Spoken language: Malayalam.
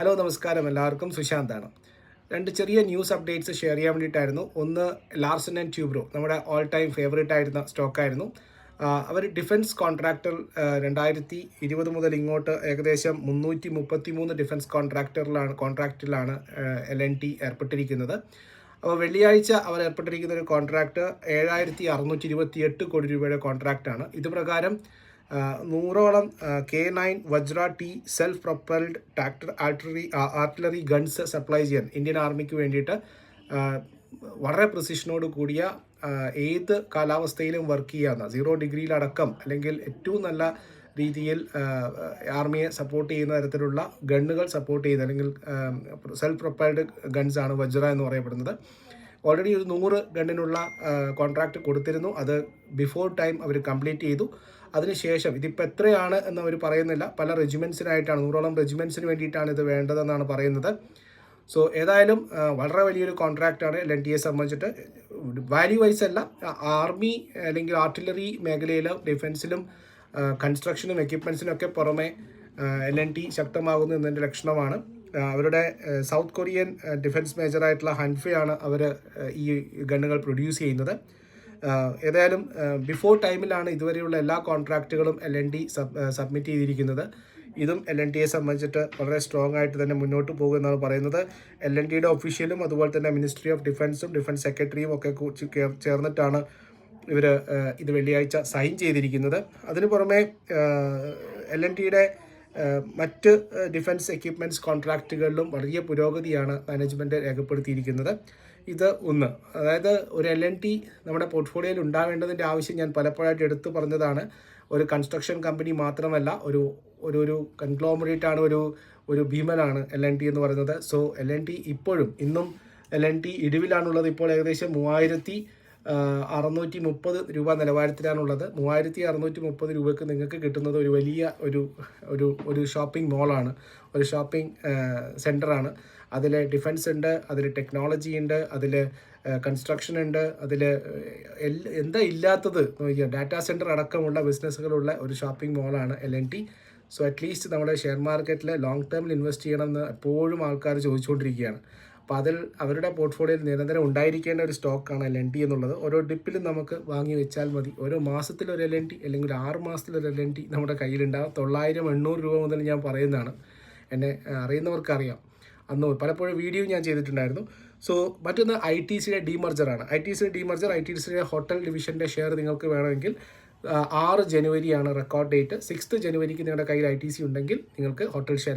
ഹലോ നമസ്കാരം. എല്ലാവർക്കും സുശാന്താണ്. രണ്ട് ചെറിയ ന്യൂസ് അപ്ഡേറ്റ്സ് ഷെയർ ചെയ്യാൻ വേണ്ടിയിട്ടായിരുന്നു. ഒന്ന് ലാർസൺ ആൻഡ് ട്യൂബ്രോ നമ്മുടെ ഓൾ ടൈം ഫേവറേറ്റ് ആയിരുന്ന സ്റ്റോക്കായിരുന്നു. അവർ ഡിഫൻസ് കോൺട്രാക്ടർ രണ്ടായിരത്തി ഇരുപത് മുതൽ ഇങ്ങോട്ട് ഏകദേശം മുന്നൂറ്റി മുപ്പത്തി മൂന്ന് ഡിഫൻസ് കോൺട്രാക്ടറിലാണ് കോൺട്രാക്റ്റിലാണ് എൽ എൻ ടി ഏർപ്പെട്ടിരിക്കുന്നത്. അപ്പോൾ വെള്ളിയാഴ്ച അവർ ഏർപ്പെട്ടിരിക്കുന്ന ഒരു കോൺട്രാക്ട് ഏഴായിരത്തി അറുന്നൂറ്റി ഇരുപത്തി എട്ട് കോടി രൂപയുടെ കോൺട്രാക്റ്റാണ് ഇത് പ്രകാരം നൂറോളം K nine Vajra T self propelled tractor artery artillery guns supply ചെയ്യാൻ ഇന്ത്യൻ ആർമിക്ക് വേണ്ടിയിട്ട് വളരെ പ്രിസിഷനോട് കൂടിയ ഏത് കാലാവസ്ഥയിലും വർക്ക് ചെയ്യാവുന്ന സീറോ ഡിഗ്രിയിലടക്കം അല്ലെങ്കിൽ ഏറ്റവും നല്ല രീതിയിൽ ആർമിയെ സപ്പോർട്ട് ചെയ്യുന്ന തരത്തിലുള്ള ഗണ്ണുകൾ സപ്പോർട്ട് ചെയ്യുന്ന അല്ലെങ്കിൽ സെൽഫ് പ്രൊപ്പൈൽഡ് ഗൺസ് ആണ് വജ്ര എന്ന് പറയപ്പെടുന്നത്. ഓൾറെഡി ഒരു നൂറ് ഗണ്ണിനുള്ള കോൺട്രാക്റ്റ് കൊടുത്തിരുന്നു. അത് ബിഫോർ ടൈം അവർ കംപ്ലീറ്റ് ചെയ്തു. അതിനുശേഷം ഇതിപ്പോൾ എത്രയാണ് എന്ന് അവർ പറയുന്നില്ല. പല റെജിമെൻസിനായിട്ടാണ് നൂറോളം റെജിമെൻസിന് വേണ്ടിയിട്ടാണ് ഇത് വേണ്ടതെന്നാണ് പറയുന്നത്. സോ ഏതായാലും വളരെ വലിയൊരു കോൺട്രാക്റ്റാണ് എൽ എൻ ടി എ സംബന്ധിച്ചിട്ട്. വാല്യൂ വൈസ് അല്ല ആർമി അല്ലെങ്കിൽ ആർട്ടിലറി മേഖലയിലും ഡിഫൻസിലും കൺസ്ട്രക്ഷനും എക്യുപ്മെൻസിനും ഒക്കെ പുറമെ എൽ എൻ ടി ശക്തമാകുന്നു എന്നതിന്റെ ലക്ഷണമാണ്. അവരുടെ സൗത്ത് കൊറിയൻ ഡിഫൻസ് മേജറായിട്ടുള്ള ഹൻഫയാണ് അവർ ഈ ഗണ്ണുകൾ പ്രൊഡ്യൂസ് ചെയ്യുന്നത്. ഏതായാലും ബിഫോർ ടൈമിലാണ് ഇതുവരെയുള്ള എല്ലാ കോൺട്രാക്റ്റുകളും എൽ എൻ ഡി സബ്മിറ്റ് ചെയ്തിരിക്കുന്നത്. ഇതും എൽ എൻ ടിയെ സംബന്ധിച്ചിട്ട് വളരെ സ്ട്രോങ് ആയിട്ട് തന്നെ മുന്നോട്ട് പോകുമെന്നാണ് പറയുന്നത്. എൽ എൻ ടിയുടെ ഒഫീഷ്യലും അതുപോലെ തന്നെ മിനിസ്ട്രി ഓഫ് ഡിഫൻസും ഡിഫൻസ് സെക്രട്ടറിയും ഒക്കെ ചേർന്നിട്ടാണ് ഇവർ ഇത് വെള്ളിയാഴ്ച സൈൻ ചെയ്തിരിക്കുന്നത്. അതിന് പുറമെ എൽ എൻ ടിയുടെ മറ്റ് ഡിഫൻസ് എക്യുപ്മെന്റ്സ് കോൺട്രാക്റ്റുകളിലും വലിയ പുരോഗതിയാണ് മാനേജ്മെന്റ് രേഖപ്പെടുത്തിയിരിക്കുന്നത്. ഇത് ഒന്ന്. അതായത് ഒരു എൽ എൻ ടി നമ്മുടെ പോർട്ട്ഫോളിയോയിൽ ഉണ്ടാവേണ്ടതിന്റെ ആവശ്യം ഞാൻ പലപ്പോഴായിട്ട് എടുത്തു പറഞ്ഞതാണ്. ഒരു കൺസ്ട്രക്ഷൻ കമ്പനി മാത്രമല്ല ഒരു ഒരു ഒരു കൺഗ്ലോമറേറ്റ് ആണ് ഒരു ഒരു ഭീമനാണ് എൽ എൻ ടി എന്ന് പറയുന്നത്. സോ എൽ എൻ ടി ഇപ്പോഴും ഇന്നും എൽ എൻ ടി ഇടിവിലാണുള്ളത് ഇപ്പോൾ ഏകദേശം മൂവായിരത്തി അറുന്നൂറ്റി മുപ്പത് രൂപ നിലവാരത്തിലാണുള്ളത്. മൂവായിരത്തി അറുന്നൂറ്റി മുപ്പത് രൂപയ്ക്ക് നിങ്ങൾക്ക് കിട്ടുന്നത് ഒരു വലിയ ഒരു ഒരു ഒരു ഷോപ്പിംഗ് മോളാണ് ഒരു ഷോപ്പിംഗ് സെന്ററാണ് അതിൽ ഡിഫൻസ് ഉണ്ട് അതിൽ ടെക്നോളജി ഉണ്ട് അതിൽ കൺസ്ട്രക്ഷൻ ഉണ്ട് അതിൽ എന്താ ഇല്ലാത്തത് ഡാറ്റാ സെന്റർ അടക്കമുള്ള ബിസിനസ്സുകളുള്ള ഒരു ഷോപ്പിംഗ് മോളാണ് L N T so at least നമ്മുടെ ഷെയർ മാർക്കറ്റിൽ ലോങ് ടേമിൽ ഇൻവെസ്റ്റ് ചെയ്യണമെന്ന് എപ്പോഴും ആൾക്കാർ ചോദിച്ചുകൊണ്ടിരിക്കുകയാണ് അപ്പോൾ അതിൽ അവരുടെ പോർട്ട്ഫോളിയോയിൽ നിരന്തരം ഉണ്ടായിരിക്കേണ്ട ഒരു സ്റ്റോക്കാണ് എൽ എൻ ടി എന്നുള്ളത്. ഓരോ ഡിപ്പിലും നമുക്ക് വാങ്ങി വെച്ചാൽ മതി. ഓരോ മാസത്തിൽ ഒരു എൽ എൻ ടി അല്ലെങ്കിൽ ആറ് മാസത്തിൽ ഒരു എൽ എൻ ടി നമ്മുടെ കയ്യിലുണ്ടാകും തൊള്ളായിരം എണ്ണൂറ് രൂപ മുതൽ ഞാൻ പറയുന്നതാണ്. എന്നെ അറിയുന്നവർക്കറിയാം. അന്ന് പലപ്പോഴും വീഡിയോ ഞാൻ ചെയ്തിട്ടുണ്ടായിരുന്നു. സോ മറ്റൊന്ന് ഐ ടി സിയുടെ ഡിമർജറാണ്. ഐ ടി സിയുടെ ഡിമർജർ ഐ ടി സിയുടെ ഹോട്ടൽ ഡിവിഷന്റെ ഷെയർ നിങ്ങൾക്ക് വേണമെങ്കിൽ ആറ് ജനുവരിയാണ് റെക്കോർഡ് ഡേറ്റ്. സിക്സ്ത് ജനുവരിക്ക് നിങ്ങളുടെ കയ്യിൽ ഐ ടി സി ഉണ്ടെങ്കിൽ നിങ്ങൾക്ക് ഹോട്ടൽ ഷെയറുകൾ